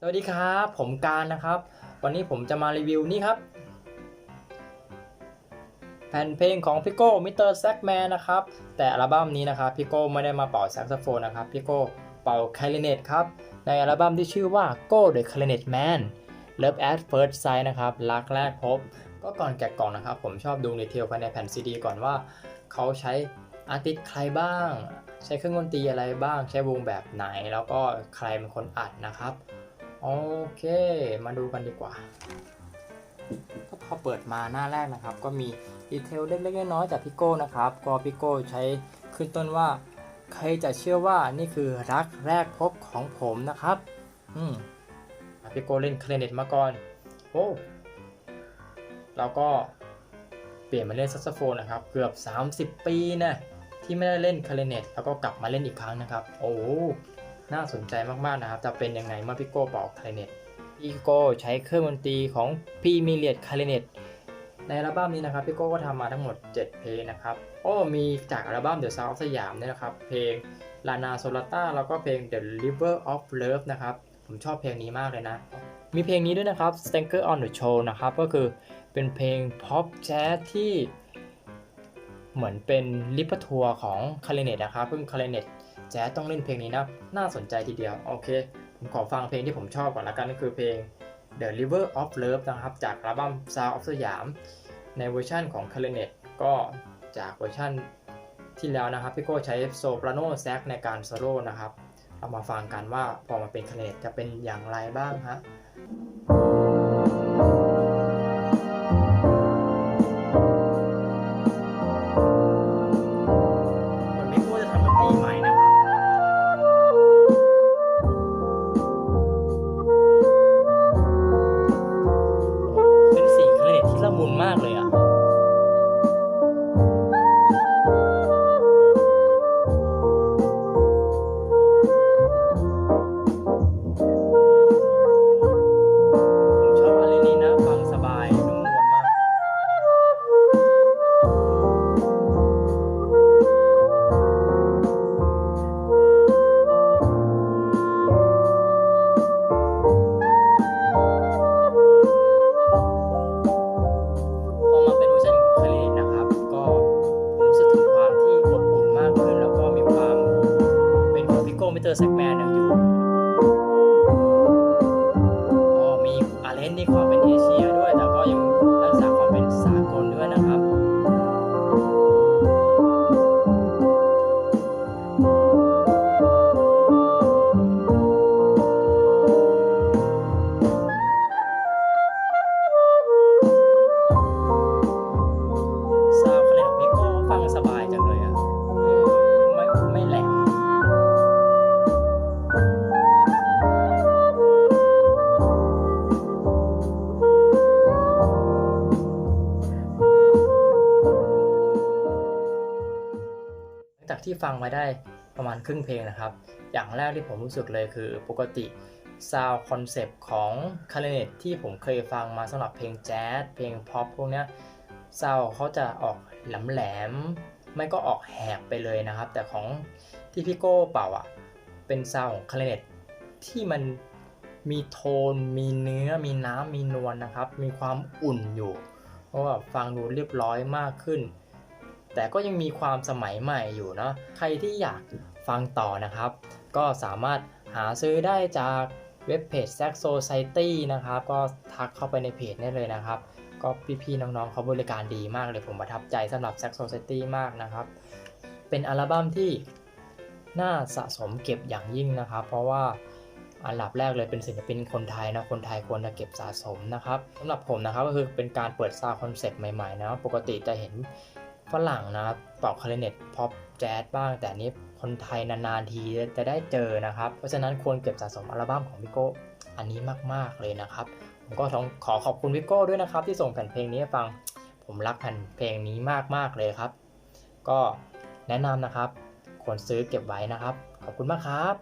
สวัสดีครับ ผมการนะครับ วันนี้ผมจะมารีวิวนี่ครับ แผ่นเพลงของพิโก้มิเตอร์แซกแมนนะครับ แต่อัลบั้มนี้นะครับพิโก้ไม่ได้มาเป่าแซกโซโฟนนะครับพิโก้เป่าคลาริเนตครับ ในอัลบั้มที่ชื่อว่า Go the Clarinet Man Love at First Sight นะครับ รักแรกพบ ก็ก่อนแกะกล่องนะครับ ผมชอบดูดีเทลภายในแผ่นซีดีก่อนว่า เขาใช้อาร์ติสใครบ้าง ใช้เครื่องดนตรีอะไรบ้าง ใช้วงแบบไหน แล้วก็ใครเป็นคนอัดนะครับ โอเค มาดูกันดีกว่า ก็พอเปิดมาหน้าแรกนะครับ ก็มีดีเทลเล็กๆน้อยๆจากพี่โก้นะครับ ก็พี่โก้ใช้ขึ้นต้นว่า ใครจะเชื่อว่านี่คือรักแรกพบของผมนะครับ อืมพี่โก้เล่นเคลเนตมาก่อนโอ้แล้วก็เปลี่ยนมาเล่นแซักโซโฟนนะครับ เกือบ 30 ปีนะที่ไม่ได้เล่นคลาริเนตแล้วก็กลับมาเล่นอีกครั้งนะครับ โอ้ น่าสนใจมากๆนะครับ จะเป็นยังไงเมื่อพี่โก้เป่าคลาริเนตพี่โก้ใช้เครื่องดนตรีของพีมิเลียดคลาริเนตในอัลบั้มนี้นะครับพี่โก้ก็ทำมาทั้งหมด 7 เพลงนะครับโอ้มีจากอัลบั้ม The Sound of สยามเนี่ยนะครับ เพลง Lana Solata แล้วก็เพลง The River of Love นะครับ ผมชอบเพลงนี้มากเลยนะ มีเพลงนี้ด้วยนะครับ Stanker on the Show นะครับ ก็คือเป็นเพลงพ็อปแจ๊สที่เหมือนเป็นลิปทัวร์ของคาริเนตนะครับเพิ่งคาริเนต แจ๊สต้องเล่นเพลงนี้นะ น่าสนใจทีเดียว โอเค ผมขอฟังเพลงที่ผมชอบก่อนละกันก็คือเพลง The River of Love นะครับ จากอัลบั้ม Sound of สยามในเวอร์ชั่นของคาริเนตก็จากเวอร์ชั่นที่แล้วนะครับพี่โก้ใช้โซปราโนแซกในการโซโล่นะครับเรามาฟังกันว่าพอมาเป็นคาริเนตจะเป็นอย่างไรบ้างฮะ บุญมากเลยอะ ของ จากที่ฟังมาได้ประมาณครึ่งเพลงนะครับ อย่างแรกที่ผมรู้สึกเลยคือปกติซาวคอนเซปต์ของคาริเนตที่ผมเคยฟังมาสำหรับเพลงแจ๊สเพลงพ็อปพวกเนี้ยซาวเขาจะออกแหลมๆไม่ก็ออกแหบไปเลยนะครับ แต่ของที่พี่โก้เป่าอะเป็นซาวของคาริเนตที่มันมีโทน มีเนื้อ มีน้ำมีนวลนะครับ มีความอุ่นอยู่ เพราะว่าฟังดูเรียบร้อยมากขึ้น แต่ก็ยังมีความสมัยใหม่อยู่เนาะใครที่อยากฟังต่อนะครับ ก็สามารถหาซื้อได้จากเว็บเพจ Sax o c i t y นะครับ ก็ทักเข้าไปในเพจได้เลยนะครับ ก็พี่ๆน้องๆเขาบริการดีมากเลยผมประทับใจสำหรับ Sax o c i t y มากนะครับ เป็นอัลบั้มที่น่าสะสมเก็บอย่างยิ่งนะครับ เพราะว่าอันดับแรกเลยเป็นศิลปินคนไทยนะ คนไทยควรจะเก็บสะสมนะครับสำหรับผมนะครับก็คือเป็นการเปิดซาวคอนเซ็ปต์ใหม่ๆนะ ปกติจะเห็น ฝรั่งนะครับเป่าคลาริเนตพ็อปแจ๊สบ้าง แต่นนี้คนไทยนานๆทีจะได้เจอนะครับ เพราะฉะนั้นควรเก็บสะสมอัลบั้มของพี่โก้อันนี้มากๆเลยนะครับ ผมก็ต้องขอขอบคุณพี่โก้ด้วยนะครับ ที่ส่งแผ่นเพลงนี้ให้ฟังผมรักแผ่นเพลงนี้มากๆเลยครับ ก็แนะนำนะครับควรซื้อเก็บไว้นะครับ ขอบคุณมากครับ